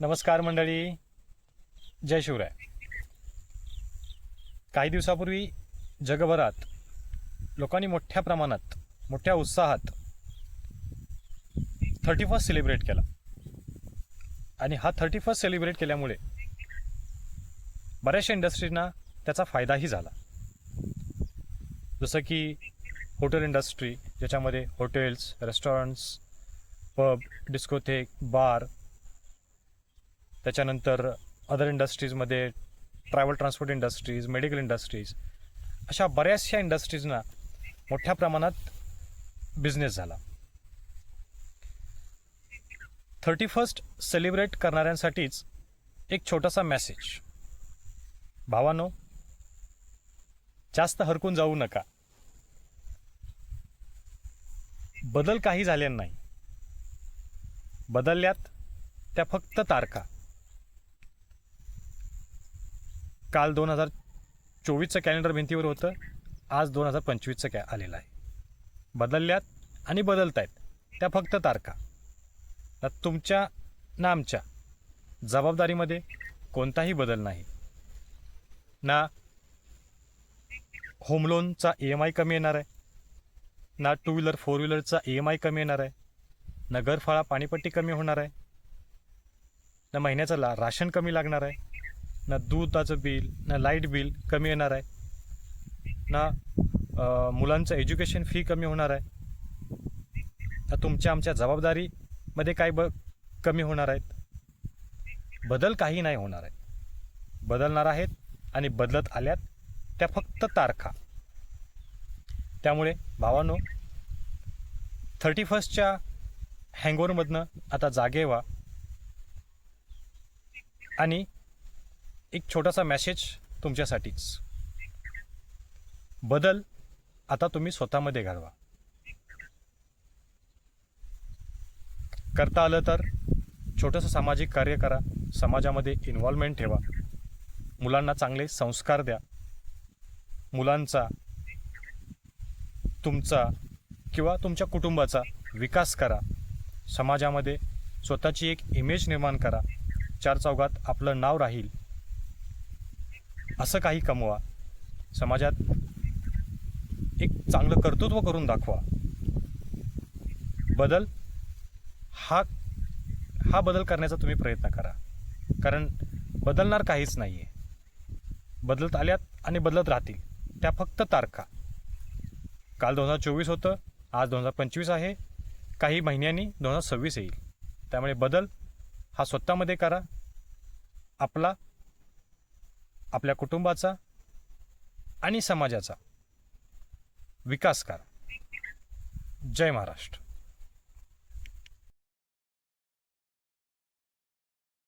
नमस्कार मंडळी. जय शिवराय. काही दिवसापूर्वी जगभरात लोकांनी मोठ्या प्रमाणात मोठ्या उत्साहात थर्टी फर्स्ट सेलिब्रेट केला. आणि हा थर्टी फर्स्ट सेलिब्रेट केल्यामुळे बऱ्याचशा इंडस्ट्रीजना त्याचा फायदाही झाला. जसं की हॉटेल इंडस्ट्री ज्याच्यामध्ये hotels restaurants pub discotheque bar त्याच्यानंतर other इंडस्ट्रीजमध्ये travel transport industries medical industries अशा बऱ्याचशा इंडस्ट्रीजना मोठ्या प्रमाणात बिझनेस झाला. थर्टी फर्स्ट सेलिब्रेट करणाऱ्यांसाठीच एक छोटासा मेसेज भावानो जास्त हरकून जाऊ नका. बदल काही झाले नाही. बदलल्यात त्या फक्त तारखा. काल दोन हजार चोवीसचं कॅलेंडर भिंतीवर होतं. आज दोन हजार पंचवीसचं कॅ आलेलं आहे. बदलल्यात आणि बदलत आहेत त्या फक्त तारखा. ना तुमच्या ना आमच्या जबाबदारीमध्ये कोणताही बदल नाही. ना होम लोनचा ई एम आय कमी येणार आहे. ना टू व्हीलर फोर व्हीलरचा ई एम आय कमी येणार आहे. ना घरफाळा पाणीपट्टी कमी होणार आहे. ना महिन्याचं ला राशन कमी लागणार आहे. ना दुधाचं बिल ना लाइट बिल कमी येणार आहे. ना मुलांचं एज्युकेशन फी कमी होणार आहे. ना तुमच्या आमच्या जबाबदारीमध्ये काय ब कमी होणार आहेत. बदल काही नाही होणार आहे. बदलणार आहेत आणि बदलत आल्यात त्या फक्त तारखा. त्यामुळे भावानो थर्टी फर्स्टच्या हँगओवरमधनं आता जागे व्हा. आणि एक छोटासा मॅसेज तुमच्यासाठीच. बदल आता तुम्ही स्वतःमध्ये घडवा करता आलं तर छोटंसं सामाजिक कार्य करा समाजामध्ये इन्व्हॉल्वमेंट ठेवा. मुलांना चांगले संस्कार द्या. मुलांचा तुमचा किंवा तुमच्या कुटुंबाचा विकास करा. समाजामध्ये स्वतःची एक इमेज निर्माण करा. चार चौघात आपलं नाव राहील. असं काही कमवा. समाजात एक चांगलं कर्तृत्व करून दाखवा. बदल हा हा बदल करण्याचा तुम्ही प्रयत्न करा. कारण बदलणार काहीच नाही आहे बदलत आल्यात आणि बदलत राहतील. त्या फक्त तारखा. काल दोन हजार चोवीस होतं आज दोन हजार पंचवीस आहे. काही महिन्यांनी दोन हजार सव्वीस येईल. त्यामुळे बदल हा स्वतःमध्ये करा. आपला आपल्या कुटुंबाचा आणि समाजाचा. विकास करा जय महाराष्ट्र.